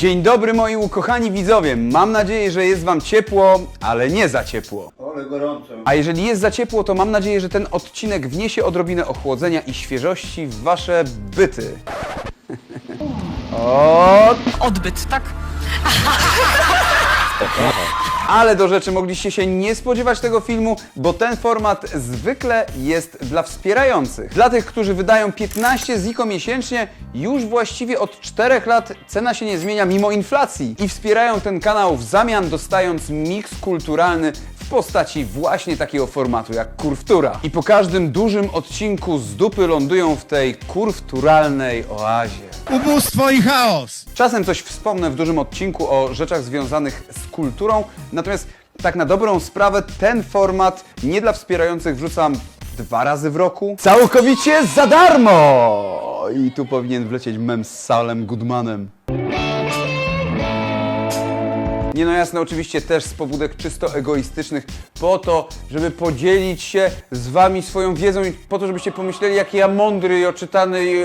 Dzień dobry moi ukochani widzowie. Mam nadzieję, że jest wam ciepło, ale nie za ciepło. Ale gorąco. A jeżeli jest za ciepło, to mam nadzieję, że ten odcinek wniesie odrobinę ochłodzenia i świeżości w wasze byty. O, Odbyt, tak? Ale do rzeczy mogliście się nie spodziewać tego filmu, bo ten format zwykle jest dla wspierających. Dla tych, którzy wydają 15 ziko miesięcznie, już właściwie od 4 lat cena się nie zmienia mimo inflacji i wspierają ten kanał w zamian dostając miks kulturalny w postaci właśnie takiego formatu jak kurwtura. I po każdym dużym odcinku z dupy lądują w tej kurwturalnej oazie. Ubóstwo i chaos! Czasem coś wspomnę w dużym odcinku o rzeczach związanych z kulturą, natomiast tak na dobrą sprawę ten format nie dla wspierających wrzucam dwa razy w roku. Całkowicie za darmo! I tu powinien wlecieć mem z Salem Goodmanem. Nie no jasne, oczywiście też z pobudek czysto egoistycznych, po to, żeby podzielić się z wami swoją wiedzą i po to, żebyście pomyśleli, jaki ja mądry i oczytany i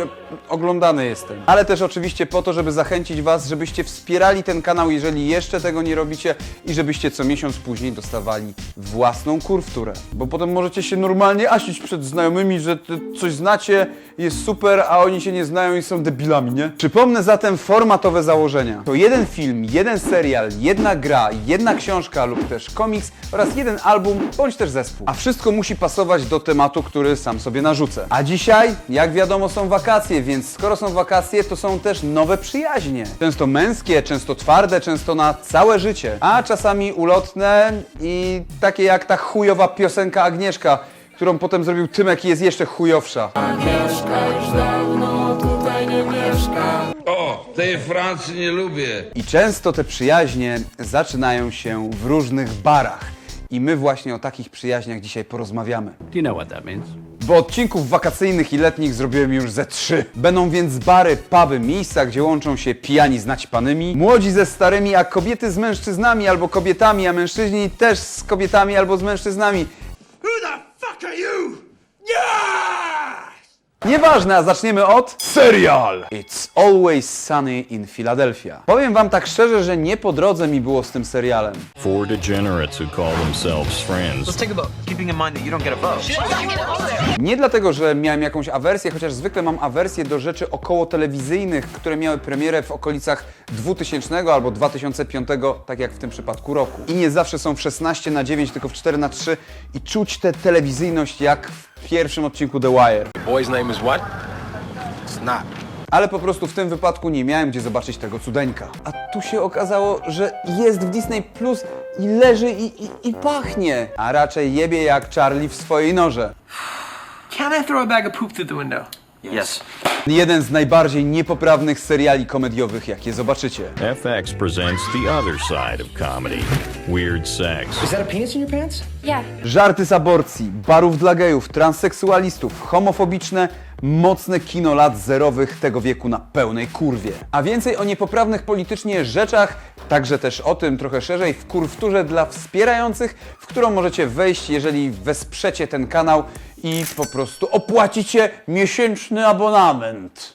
oglądany jestem. Ale też oczywiście po to, żeby zachęcić was, żebyście wspierali ten kanał, jeżeli jeszcze tego nie robicie i żebyście co miesiąc później dostawali własną kurwturę. Bo potem możecie się normalnie asić przed znajomymi, że coś znacie, jest super, a oni się nie znają i są debilami, nie? Przypomnę zatem formatowe założenia. To jeden film, jeden serial, jedna gra, jedna książka lub też komiks oraz jeden album bądź też zespół. A wszystko musi pasować do tematu, który sam sobie narzucę. A dzisiaj, jak wiadomo, są wakacje, więc skoro są wakacje, to są też nowe przyjaźnie. Często męskie, często twarde, często na całe życie, a czasami ulotne i takie jak ta chujowa piosenka Agnieszka, którą potem zrobił Tymek i jest jeszcze chujowsza. O, tej Francji nie lubię. I często te przyjaźnie zaczynają się w różnych barach. I my właśnie o takich przyjaźniach dzisiaj porozmawiamy. Do you know what that means? Bo odcinków wakacyjnych i letnich zrobiłem już ze trzy. Będą więc bary, puby, miejsca, gdzie łączą się pijani z naćpanymi, młodzi ze starymi, a kobiety z mężczyznami albo kobietami, a mężczyźni też z kobietami albo z mężczyznami. Who the fuck are you? Nieważne, a zaczniemy od serial. It's Always Sunny in Philadelphia. Powiem wam tak szczerze, że nie po drodze mi było z tym serialem. Four degenerates who call themselves friends Let's take a vote, keeping in mind that you don't get a vote. Nie dlatego, że miałem jakąś awersję, chociaż zwykle mam awersję do rzeczy około telewizyjnych, które miały premierę w okolicach 2000 albo 2005, tak jak w tym przypadku roku. I nie zawsze są w 16 na 9, tylko w 4 na 3 i czuć tę telewizyjność jak w pierwszym odcinku The Wire. Boy's name is what? Not. Ale po prostu w tym wypadku nie miałem gdzie zobaczyć tego cudeńka. A tu się okazało, że jest w Disney Plus i leży i, i, i pachnie. A raczej jebie jak Charlie w swojej norze. Can I throw a bag of poop through the window? Yes. Jeden z najbardziej niepoprawnych seriali komediowych, jakie zobaczycie. FX presents the other side of comedy weird sex. Is that a penis in your pants? Yeah. Żarty z aborcji, barów dla gejów, transseksualistów, homofobiczne, mocne kino lat zerowych tego wieku na pełnej kurwie. A więcej o niepoprawnych politycznie rzeczach, także też o tym trochę szerzej w kurwturze dla wspierających, w którą możecie wejść, jeżeli wesprzecie ten kanał i po prostu opłacicie miesięczny abonament.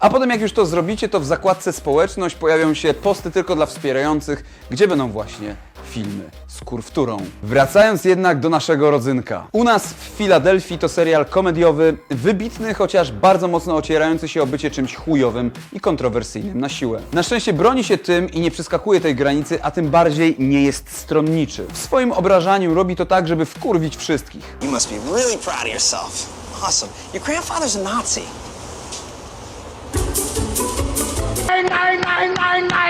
A potem jak już to zrobicie, to w zakładce społeczność pojawią się posty tylko dla wspierających, gdzie będą właśnie filmy z kurwturą. Wracając jednak do naszego rodzynka. U nas w Filadelfii to serial komediowy, wybitny, chociaż bardzo mocno ocierający się o bycie czymś chujowym i kontrowersyjnym na siłę. Na szczęście broni się tym i nie przeskakuje tej granicy, a tym bardziej nie jest stronniczy. W swoim obrażaniu robi to tak, żeby wkurwić wszystkich. You must be really proud of yourself. Awesome. Your grandfather's a Nazi.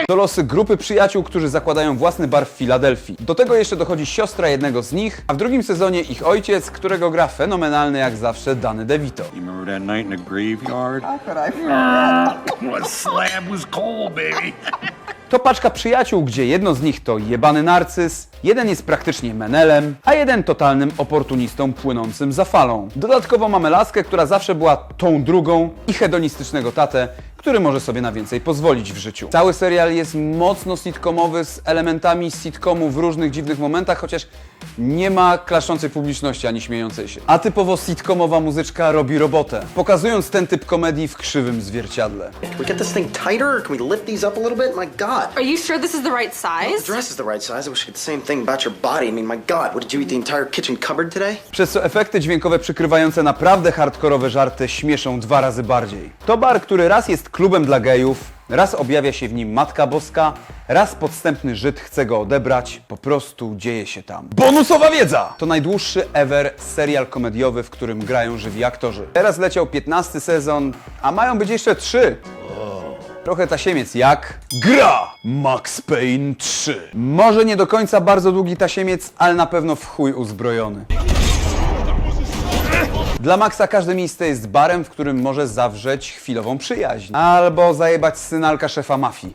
To losy grupy przyjaciół, którzy zakładają własny bar w Filadelfii. Do tego jeszcze dochodzi siostra jednego z nich, a w drugim sezonie ich ojciec, którego gra fenomenalny jak zawsze Danny DeVito. Baby. To paczka przyjaciół, gdzie jedno z nich to jebany narcyz, Jeden jest praktycznie menelem, a jeden totalnym oportunistą płynącym za falą. Dodatkowo mamy laskę, która zawsze była tą drugą i hedonistycznego tatę, który może sobie na więcej pozwolić w życiu. Cały serial jest mocno sitcomowy z elementami sitcomu w różnych dziwnych momentach, chociaż nie ma klaszczącej publiczności ani śmiejącej się. A typowo sitcomowa muzyczka robi robotę, pokazując ten typ komedii w krzywym zwierciadle. Can we get this thing tighter can we lift these up a little bit? My God. Are you sure this is the right The size? dress is the right size. I wish I could the same thing about your body. I mean, my God, what did you eat the entire kitchen cupboard today? Przez co efekty dźwiękowe przykrywające naprawdę hardkorowe żarty śmieszą dwa razy bardziej. To bar, który raz jest klubem dla gejów, raz objawia się w nim Matka Boska, raz podstępny Żyd chce go odebrać, po prostu dzieje się tam. Bonusowa wiedza! To najdłuższy ever serial komediowy, w którym grają żywi aktorzy. Teraz leciał 15 sezon, a mają być jeszcze 3. Trochę tasiemiec jak gra Max Payne 3. Może nie do końca bardzo długi tasiemiec, ale na pewno w chuj uzbrojony. Dla Maxa każde miejsce jest barem, w którym może zawrzeć chwilową przyjaźń. Albo zajebać synalka szefa mafii.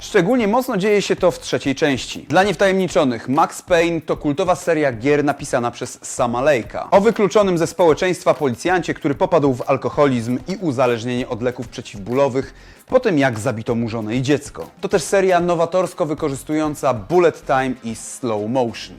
Szczególnie mocno dzieje się to w trzeciej części. Dla niewtajemniczonych, Max Payne to kultowa seria gier napisana przez Sama Lake'a. O wykluczonym ze społeczeństwa policjancie, który popadł w alkoholizm i uzależnienie od leków przeciwbólowych po tym jak zabito mu żonę i dziecko. To też seria nowatorsko wykorzystująca bullet time i slow motion.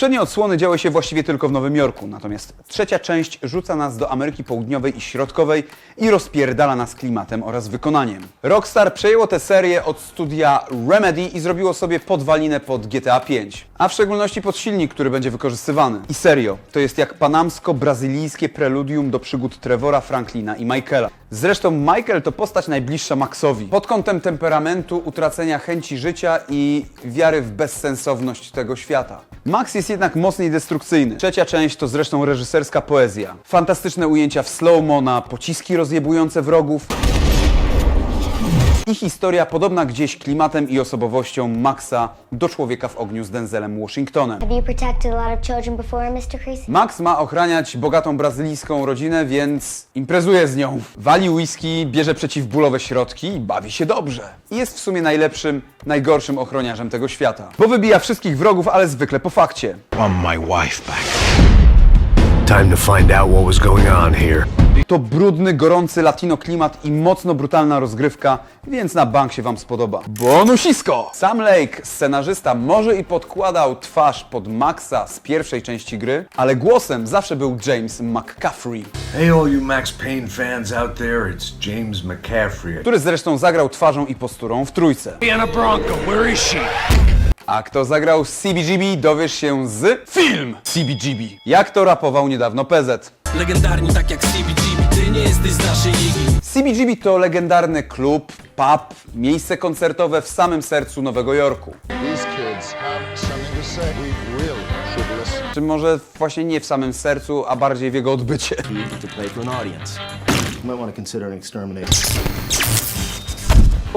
Poprzednie odsłony działy się właściwie tylko w Nowym Jorku, natomiast trzecia część rzuca nas do Ameryki Południowej i Środkowej i rozpierdala nas klimatem oraz wykonaniem. Rockstar przejęło tę serię od studia Remedy i zrobiło sobie podwalinę pod GTA V, a w szczególności pod silnik, który będzie wykorzystywany. I serio, to jest jak panamsko-brazylijskie preludium do przygód Trevora Franklina i Michaela. Zresztą Michael to postać najbliższa Maxowi. Pod kątem temperamentu, utracenia chęci życia i wiary w bezsensowność tego świata. Max jest jednak mocniej destrukcyjny. Trzecia część to zresztą reżyserska poezja. Fantastyczne ujęcia w slow-mo na pociski rozjebujące wrogów. I historia podobna gdzieś klimatem i osobowością Maxa do Człowieka w ogniu z Denzelem Washingtonem. Before? Max ma ochraniać bogatą brazylijską rodzinę, więc imprezuje z nią. Wali whisky, bierze przeciwbólowe środki i bawi się dobrze. I jest w sumie najlepszym, najgorszym ochroniarzem tego świata. Bo wybija wszystkich wrogów, ale zwykle po fakcie. Time to find out what was going on here. To brudny, gorący latino klimat i mocno brutalna rozgrywka, więc na bank się Wam spodoba. Bonusisko! Sam Lake, scenarzysta, może i podkładał twarz pod Maxa z pierwszej części gry, ale głosem zawsze był James McCaffrey, Hey, all you Max Payne fans out there, it's James McCaffrey. który zresztą zagrał twarzą i posturą w trójce. Diana Bronco, where is she? A kto zagrał CBGB, dowiesz się z film CBGB. Jak to rapował niedawno PZ. Legendarni tak jak CBGB, ty nie jesteś z naszej ligi. CBGB to legendarny klub, pub, miejsce koncertowe w samym sercu Nowego Jorku. Czy może właśnie nie w samym sercu, a bardziej w jego odbycie.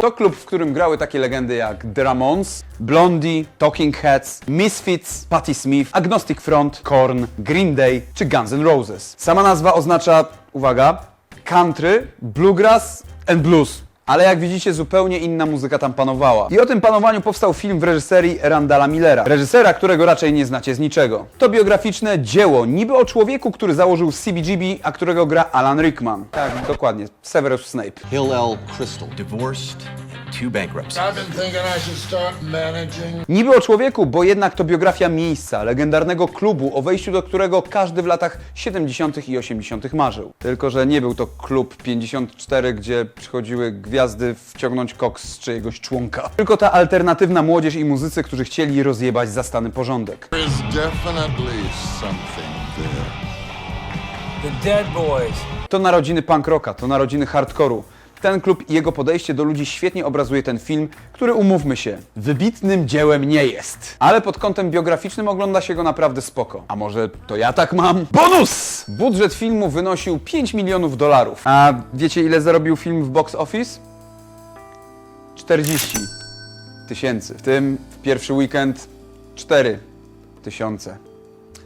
To klub, w którym grały takie legendy jak The Ramones, Blondie, Talking Heads, Misfits, Patti Smith, Agnostic Front, Korn, Green Day czy Guns N' Roses. Sama nazwa oznacza, uwaga, country, bluegrass and blues. Ale jak widzicie, zupełnie inna muzyka tam panowała. I o tym panowaniu powstał film w reżyserii Randala Millera. Reżysera, którego raczej nie znacie z niczego. To biograficzne dzieło, niby o człowieku, który założył CBGB, a którego gra Alan Rickman. Tak, dokładnie. Severus Snape. Hillel Crystal. Divorced two bankruptcies. I've been thinking I should start managing. Niby o człowieku, bo jednak to biografia miejsca, legendarnego klubu, o wejściu do którego każdy w latach 70. i 80. marzył. Tylko, że nie był to klub 54, gdzie przychodziły gwiazdy wciągnąć koks z czyjegoś członka. Tylko ta alternatywna młodzież i muzycy, którzy chcieli rozjebać zastany porządek. There's definitely something there. The Dead Boys. To narodziny punk rocka, to narodziny hardkoru. Ten klub i jego podejście do ludzi świetnie obrazuje ten film, który umówmy się, wybitnym dziełem nie jest. Ale pod kątem biograficznym ogląda się go naprawdę spoko. A może to ja tak mam? Bonus! Budżet filmu wynosił 5 milionów dolarów. A wiecie ile zarobił film w box office? 40 tysięcy. W tym w pierwszy weekend 4 tysiące.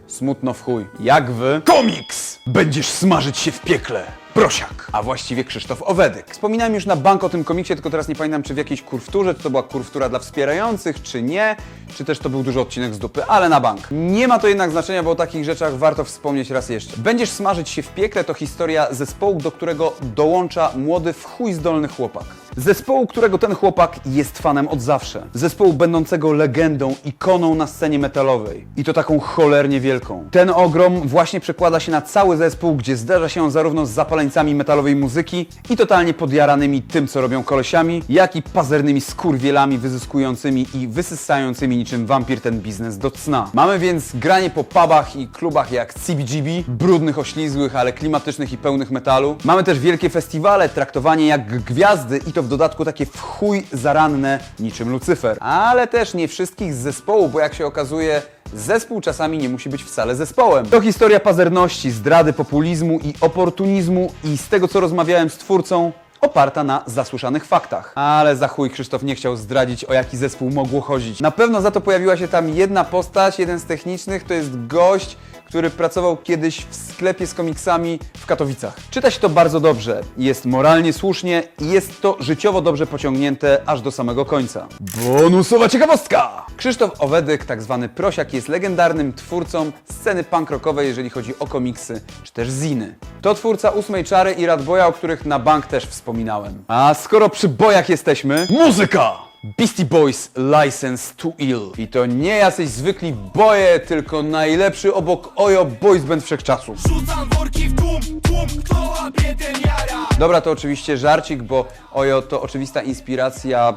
Smutno w chuj. Jak wy? Komiks! Będziesz smażyć się w piekle. Prosiak, a właściwie Krzysztof Owedyk. Wspominałem już na bank o tym komiksie, tylko teraz nie pamiętam, czy w jakiejś kurwturze, czy to była kurwtura dla wspierających, czy nie, czy też to był duży odcinek z dupy, ale na bank. Nie ma to jednak znaczenia, bo o takich rzeczach warto wspomnieć raz jeszcze. Będziesz smażyć się w piekle to historia zespołu, do którego dołącza młody w chuj zdolny chłopak. Zespołu, którego ten chłopak jest fanem od zawsze. Zespołu będącego legendą, ikoną na scenie metalowej. I to taką cholernie wielką. Ten ogrom właśnie przekłada się na cały zespół, gdzie zdarza się on zarówno z zapaleńcami metalowej muzyki i totalnie podjaranymi tym, co robią kolesiami, jak i pazernymi skurwielami wyzyskującymi i wysysającymi niczym wampir ten biznes do cna. Mamy więc granie po pubach i klubach jak CBGB, brudnych, oślizłych, ale klimatycznych i pełnych metalu. Mamy też wielkie festiwale, traktowanie jak gwiazdy i to w dodatku takie w chuj zaranne niczym Lucyfer. Ale też nie wszystkich z zespołu, bo jak się okazuje, Zespół czasami nie musi być wcale zespołem. To historia pazerności, zdrady, populizmu i oportunizmu i z tego co rozmawiałem z twórcą, oparta na zasłyszanych faktach. Ale za chuj Krzysztof nie chciał zdradzić, o jaki zespół mogło chodzić. Na pewno za to pojawiła się tam jedna postać, jeden z technicznych, to jest gość, który pracował kiedyś w sklepie z komiksami w Katowicach. Czyta się to bardzo dobrze, jest moralnie słusznie i jest to życiowo dobrze pociągnięte aż do samego końca. Bonusowa ciekawostka! Krzysztof Owedyk, tak zwany prosiak, jest legendarnym twórcą sceny punk rockowej, jeżeli chodzi o komiksy czy też ziny. To twórca ósmej czary i Radboja, o których na bank też wspominałem. A skoro przy bojach jesteśmy, muzyka! Beastie Boys License to Ill. I to nie jacyś zwykli boje, tylko najlepszy obok Ojo Boys Band wszechczasów. Rzucam worki w tłum, tłum, kto łapie ten jara Dobra, to oczywiście żarcik, bo Ojo to oczywista inspiracja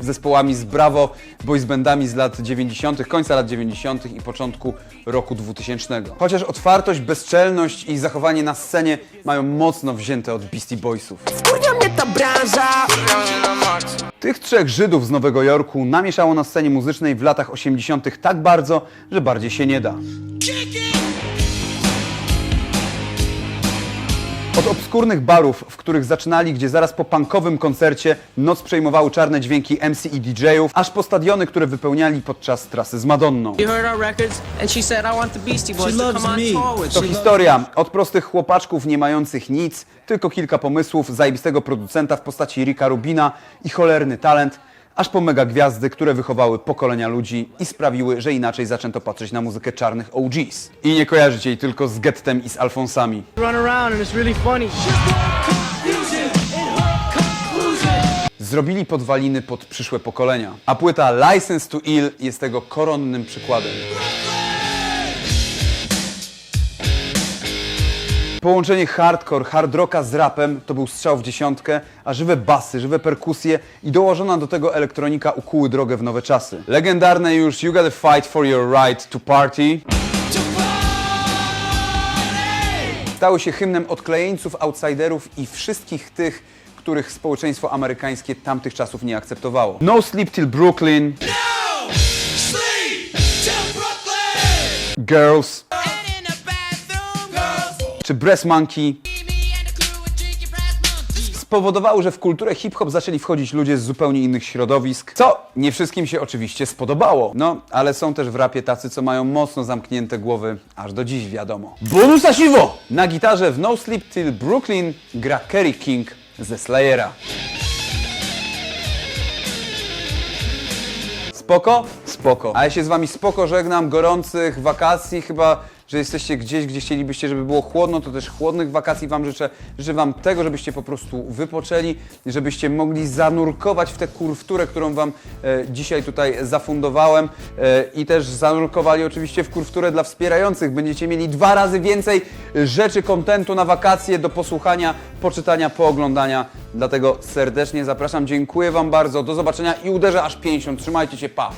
zespołami z Bravo, boys bandami z lat 90., końca lat 90. i początku roku 2000. Chociaż otwartość, bezczelność i zachowanie na scenie mają mocno wzięte od Beastie Boysów. Tych trzech Żydów z Nowego Jorku namieszało na scenie muzycznej w latach 80. tak bardzo, że bardziej się nie da. Od obskurnych barów, w których zaczynali, gdzie zaraz po punkowym koncercie noc przejmowały czarne dźwięki MC i DJ-ów, aż po stadiony, które wypełniali podczas trasy z Madonną. To historia. Od prostych chłopaczków nie mających nic, tylko kilka pomysłów, zajebistego producenta w postaci Ricka Rubina i cholerny talent, aż po mega gwiazdy, które wychowały pokolenia ludzi i sprawiły, że inaczej zaczęto patrzeć na muzykę czarnych OGs. I nie kojarzycie jej tylko z Gettem i z Alfonsami. Zrobili podwaliny pod przyszłe pokolenia, a płyta License to Ill jest tego koronnym przykładem. Połączenie hardcore, hard rocka z rapem to był strzał w dziesiątkę, a żywe basy, żywe perkusje i dołożona do tego elektronika ukuły drogę w nowe czasy. Legendarne już You Gotta Fight for Your Right to Party stały się hymnem odklejeńców, outsiderów i wszystkich tych, których społeczeństwo amerykańskie tamtych czasów nie akceptowało. No Sleep Till Brooklyn, Sleep till Brooklyn Girls your breath monkey spowodowały, że w kulturę hip-hop zaczęli wchodzić ludzie z zupełnie innych środowisk, co nie wszystkim się oczywiście spodobało. No, ale są też w rapie tacy, co mają mocno zamknięte głowy, aż do dziś wiadomo. Bonusa siwo! Na gitarze w No Sleep Till Brooklyn gra Kerry King ze Slayera. Spoko? Spoko. A ja się z wami spoko żegnam, gorących wakacji, chyba, że jesteście gdzieś, gdzie chcielibyście, żeby było chłodno, to też chłodnych wakacji wam życzę. Życzę wam tego, żebyście po prostu wypoczęli, żebyście mogli zanurkować w tę kurwturę, którą wam e, dzisiaj tutaj zafundowałem e, i też zanurkowali oczywiście w kurwturę dla wspierających. Będziecie mieli dwa razy więcej rzeczy, kontentu na wakacje do posłuchania, poczytania, pooglądania. Dlatego serdecznie zapraszam, dziękuję wam bardzo, do zobaczenia i uderzę aż 50. Trzymajcie się, pa!